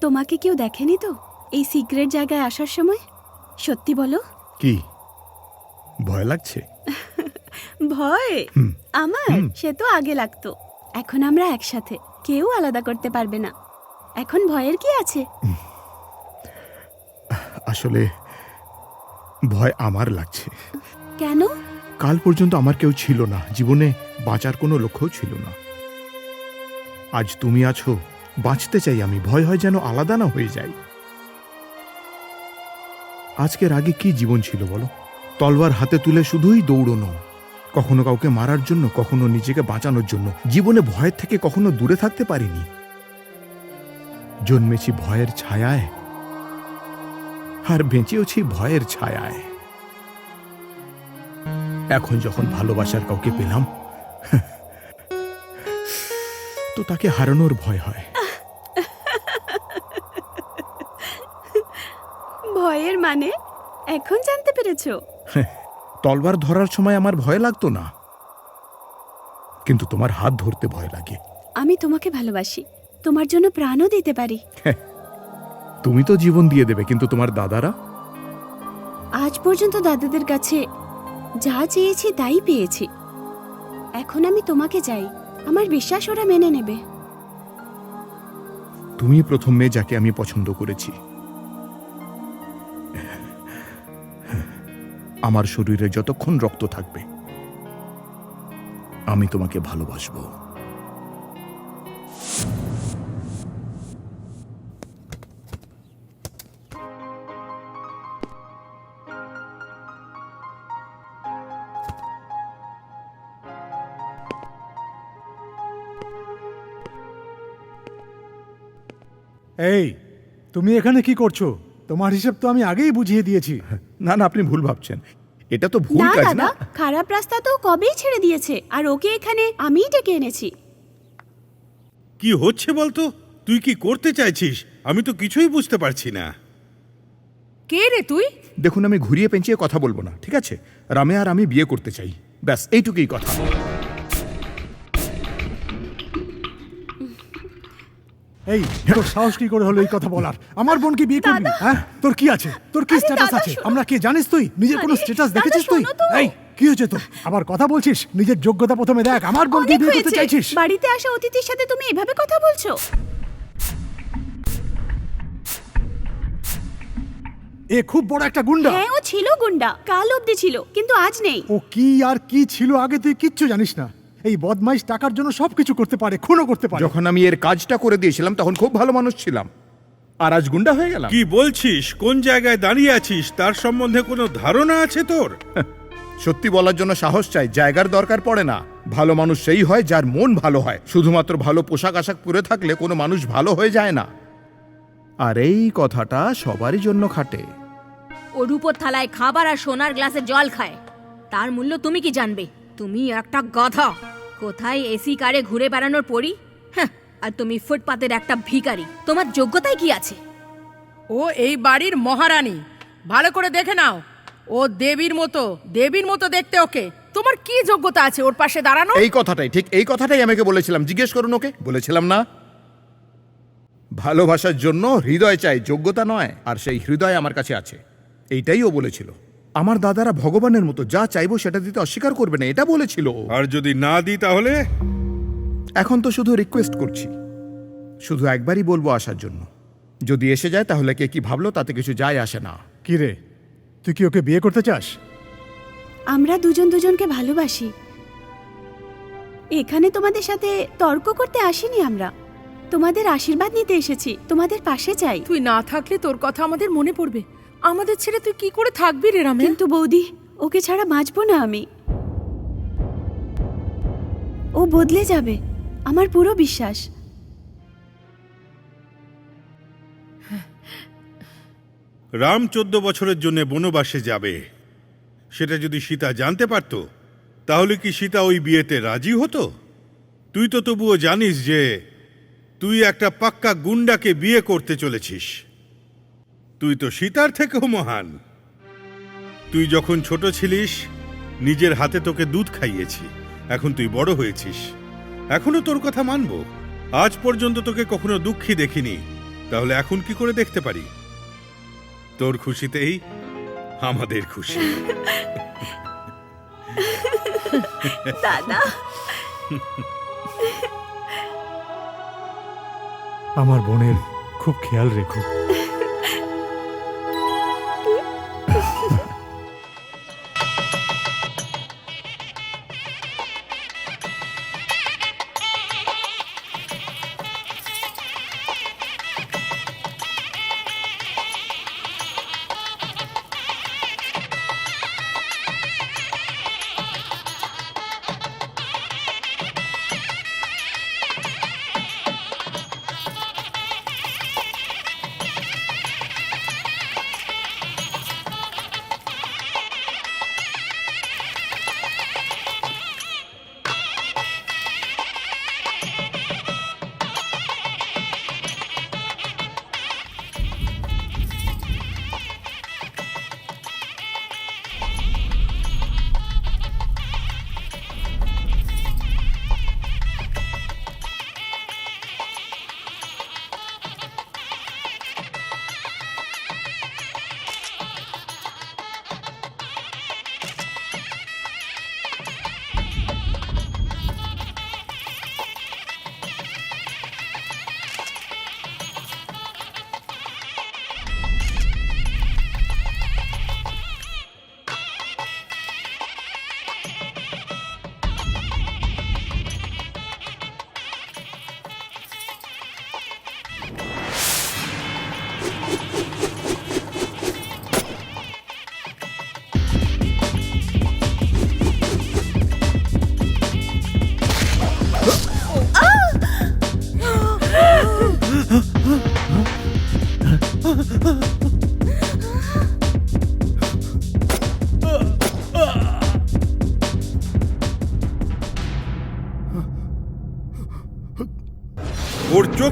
তোমাকে কেউ দেখেনি তো? এই সিক্রেট জায়গায় আসার সময়? সত্যি বলো? কি? ভয় লাগছে? ভয়। আমার? সে তো আগে লাগতো। এখন আমরা একসাথে। কেউ আলাদা করতে পারবে না। এখন ভয়ের কি আছে? আসলে ভয় আমার লাগছে। কেন? কাল পর্যন্ত আমার কেউ ছিল না। জীবনে বাঁচার কোনো লক্ষ্যও ছিল না। আজ তুমি আছো বাঁচতে চাই আমি। ভয় হয় যেন আলাদা না হয়ে যাই। আজকের আগে কি জীবন ছিল বলো? তলবার হাতে তুলে শুধুই দৌড়নো। কখনো কাউকে মারার জন্য, কখনো নিজেকে বাঁচানোর জন্য। জীবনে ভয়ের থেকে কখনো দূরে থাকতে পারিনি। জন্মেছি ভয়ের ছায়ায়। আর বেঁচেওছি ভয়ের ছায়ায়। এখন যখন ভালোবাসার কাউকে পেলাম, তো তাকে হারানোর ভয় হয়। ভয়ের মানে? এখন জানতে পেরেছ? তলবার ধরার সময় আমার ভয় লাগতো না। কিন্তু তোমার হাত ধরতে ভয় লাগে। আমি তোমাকে ভালোবাসি। তোমার জন্য প্রাণও দিতে পারি। তুমি তো জীবন দিয়ে দেবে কিন্তু তোমার দাদারা? আজ পর্যন্ত দাদাদের কাছে যা চেয়েছি তাই পেয়েছি। এখন আমি তোমাকে চাই। আমার বিশ্বাস ওরা মেনে নেবে। তুমি প্রথম মেয়ে যাকে আমি পছন্দ করেছি। আমার শরীরে যতক্ষণ রক্ত থাকবে আমি তোমাকে ভালোবাসবো। এই তুমি এখানে কি করছ? তোমার হিসেব তো আমি আগেই বুঝিয়ে দিয়েছি। না না আপনি ভুল ভাবছেন। এটা তো ভুল না কাজ দাদা না? খারাপ রাস্তা তো কবেই ছেড়ে দিয়েছে। আর ওকে এখানে আমিই ডেকে এনেছি। কি হচ্ছে বলতো? তুই কি করতে চাইছিস? আমি তো কিছুই বুঝতে পারছি না। কে রে তুই? দেখুন আমি ঘুরিয়ে পেঁচিয়ে কথা বলব না ঠিক আছে? রামে আর আমি বিয়ে করতে চাই। ব্যাস এইটুকুই কথা। এই তোর সাহস কি করে হলো এই কথা বলার? আমার বোনকে বিয়ে করবি? হ্যাঁ? তোর কি আছে? তোর কি স্ট্যাটাস আছে? আমরা কে জানিস তুই? নিজের কোনো স্ট্যাটাস দেখেছিস তুই? এই কি হয়েছে তোর? আবার কথা বলছিস? নিজের যোগ্যতা প্রথমে দেখ। আমার বোনকে বিয়ে করতে চাইছিস? বাড়িতে আসা অতিথির সাথে তুমি এভাবে কথা বলছো? এ খুব বড় একটা গুন্ডা। হ্যাঁ ও ছিল গুন্ডা। কাল অবধি ছিল কিন্তু আজ নেই। ও কি আর কি ছিল আগে তুই কিচ্ছু জানিস না। এই বদমাইশ টাকার জন্য সবকিছু করতে পারে খুনও করতে পারে। যখন আমি এর কাজটা করে দিয়েছিলাম তখন খুব ভালো মানুষ ছিলাম। আর আজ গুন্ডা হয়ে গেলাম। কি বলছিস? কোন জায়গায় দাঁড়িয়ে আছিস? তার সম্বন্ধে কোনো ধারণা আছে তোর? সত্যি বলার জন্য সাহস চাই জায়গার দরকার পড়ে না। ভালো মানুষ সেই হয় যার মন ভালো হয়। শুধুমাত্র ভালো পোশাক আশাক পরে থাকলে কোনো মানুষ ভালো হয়ে যায় না। আর এই কথাটা সবারই জন্য খাটে। ও রূপোর থালায় খাবার আর সোনার গ্লাসে জল খায়। তার মূল্য তুমি কি জানবে? তুমি একটা গাধা। কোথায় এসি কারে ঘুরে বেড়ানোর পরি? হ্যাঁ আর তুমি ফুটপাতের একটা ভিখারি। তোমার যোগ্যতায় কি আছে? ও এই বাড়ির মহারানী। ভালো করে দেখে নাও। ও দেবীর মতো দেবীর মতো দেখতে ওকে। তোমার কি যোগ্যতা আছে ওর পাশে দাঁড়ানো এই কথাটাই ঠিক এই কথাটাই আমাকে বলেছিলাম। জিজ্ঞেস করুন ওকে। বলেছিলাম না। ভালোবাসার জন্য হৃদয় চাই যোগ্যতা নয় আর সেই হৃদয় আমার কাছে আছে। এইটাই ও বলেছিল। আমার দাদারা ভগবানের মতো যা চাইব সেটা দিতে অস্বীকার করবে না এটা বলেছিল। আর যদি না দিই তাহলে? এখন তো শুধু রিকোয়েস্ট করছি। শুধু একবারই বলব আসার জন্য। যদি এসে যায় তাহলে কে কি ভাবলো তাতে কিছু যায় আসে না। কি রে? তুই কি ওকে বিয়ে করতে চাস? আমরা দুজন দুজনকে ভালোবাসি। এখানে তোমাদের সাথে তর্ক করতে আসিনি আমরা। তোমাদের আশীর্বাদ নিতে এসেছি তোমাদের পাশে চাই। তুই না থাকলে তোর কথা আমাদের মনে পড়বে। আমাদের ছেড়ে তুই কি করে থাকবি রে রামে? কিন্তু বৌদি ওকে ছাড়া বাঁচবো না আমি। ও বদলে যাবে আমার পুরো বিশ্বাস। রাম চোদ্দ বছরের জন্য বনবাসে যাবে। সেটা যদি সীতা জানতে পারত তাহলে কি সীতা ওই বিয়েতে রাজি হতো? তুই তো তবুও জানিস যে তুই একটা পাক্কা গুন্ডাকে বিয়ে করতে চলেছিস। তুই তো সীতার থেকেও মহান। তুই যখন ছোট ছিলিস নিজের হাতে তোকে দুধ খাইয়েছি। এখন তুই বড় হয়েছিস। এখনও তোর কথা মানব। আজ পর্যন্ত তোকে কখনো দুঃখী দেখিনি। তাহলে এখন কি করে দেখতে পারি? তোর খুশিতেই আমাদের খুশি। দাদা। আমার বোনের খুব খেয়াল রেখো।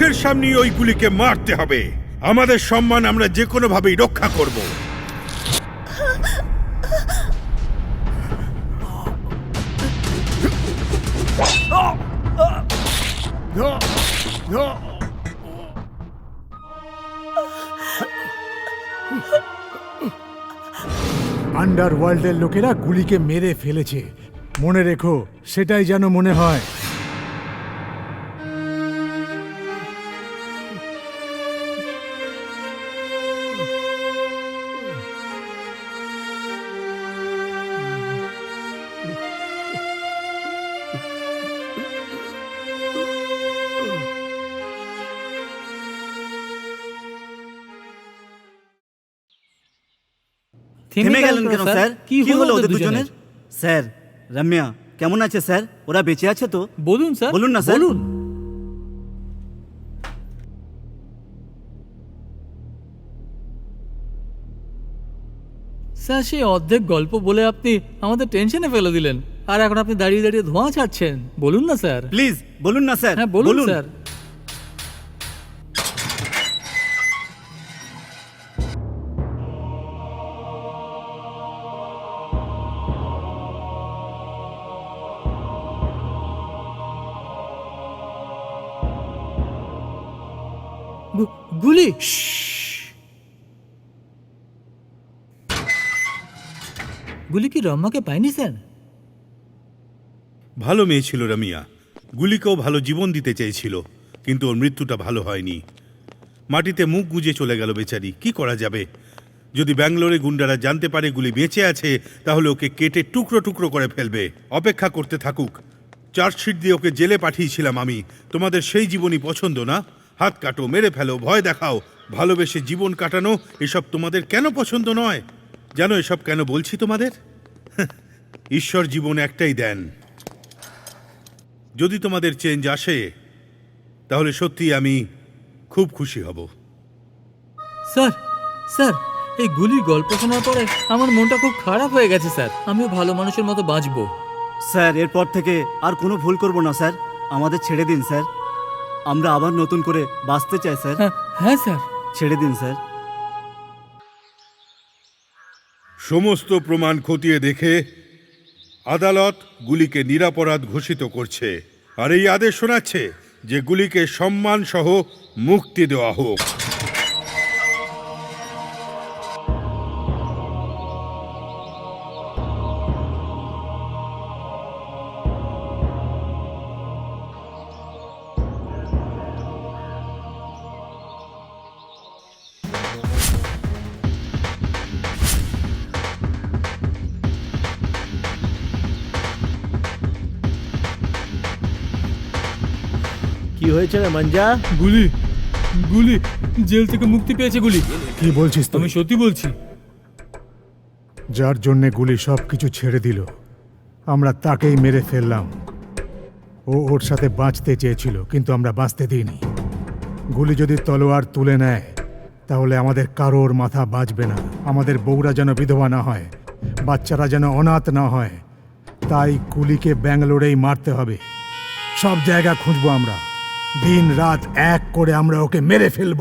চোখের সামনে ওই গুলিকে মারতে হবে। আমাদের সম্মান আমরা যে কোনো ভাবেই রক্ষা করব। আন্ডার ওয়ার্ল্ডের লোকেরা গুলিকে মেরে ফেলেছে। মনে রেখো, সেটাই যেন মনে হয়। থেমে গেলেন কেন স্যার? কি হলো ওদের দুজনের? স্যার রম্যা কেমন আছে স্যার? ওরা বেঁচে আছে তো? বলুন স্যার। বলুন না, স্যার। বলুন। স্যার সেই অর্ধেক গল্প বলে আপনি আমাদের টেনশনে ফেলে দিলেন। আর এখন আপনি দাঁড়িয়ে দাঁড়িয়ে ধোঁয়া ছাড়ছেন। বলুন না স্যার। প্লিজ বলুন না স্যার। হ্যাঁ বলুন। স্যার। গুলি! গুলি কি রম্মাকে পায়নি স্যার? ভালো মেয়ে ছিল রামিয়া। গুলিকেও ভালো জীবন দিতে চেয়েছিল কিন্তু ওর মৃত্যুটা ভালো হয়নি। মাটিতে মুখ গুজে চলে গেল বেচারি কি করা যাবে? যদি ব্যাঙ্গালোরে গুন্ডারা জানতে পারে গুলি বেঁচে আছে তাহলে ওকে কেটে টুকরো টুকরো করে ফেলবে। অপেক্ষা করতে থাকুক। চার্জশিট দিয়ে ওকে জেলে পাঠিয়েছিলাম আমি। তোমাদের সেই জীবনই পছন্দ না? হাত কাটো মেরে ফেলো ভয় দেখাও ভালোবেসে জীবন কাটানো এসব তোমাদের কেন পছন্দ নয়? জানো এসব কেন বলছি তোমাদের? ঈশ্বর জীবন একটাই দেন। যদি তোমাদের চেঞ্জ আসে তাহলে সত্যি আমি খুব খুশি হব। স্যার স্যার এই গুলির গল্প শোনার পরে আমার মনটা খুব খারাপ হয়ে গেছে স্যার। আমিও ভালো মানুষের মতো বাঁচবো। স্যার এরপর থেকে আর কোনো ভুল করব না স্যার। আমাদের ছেড়ে দিন স্যার। আমরা আবার নতুন করে বাঁচতে চাই স্যার। হ্যাঁ হ্যাঁ স্যার। ছেড়ে দিন স্যার। সমস্ত প্রমাণ খতিয়ে দেখে আদালত গুলিকে নিরাপরাধ ঘোষিত করছে। আর এই আদেশ শোনাচ্ছে যে গুলিকে সম্মান সহ মুক্তি দেওয়া হোক। হয়েছে রে মঞ্জা? গুলি গুলি জেল থেকে মুক্তি পেয়েছে গুলি। কি বলছিস আমি তুমি সত্যি বলছি। যার জন্যে গুলি সব কিছু ছেড়ে দিল। আমরা তাকেই মেরে ফেললাম। ও ওর সাথে বাঁচতে চেয়েছিল কিন্তু আমরা বাঁচতে দিইনি। গুলি যদি তলোয়ার তুলে নেয় তাহলে আমাদের কারোর মাথা বাঁচবে না। আমাদের বউরা যেন বিধবা না হয় বাচ্চারা যেন অনাথ না হয় তাই গুলিকে ব্যাঙ্গালোরেই মারতে হবে। সব জায়গা খুঁজবো আমরা। দিন রাত এক করে আমরা ওকে মেরে ফেলব।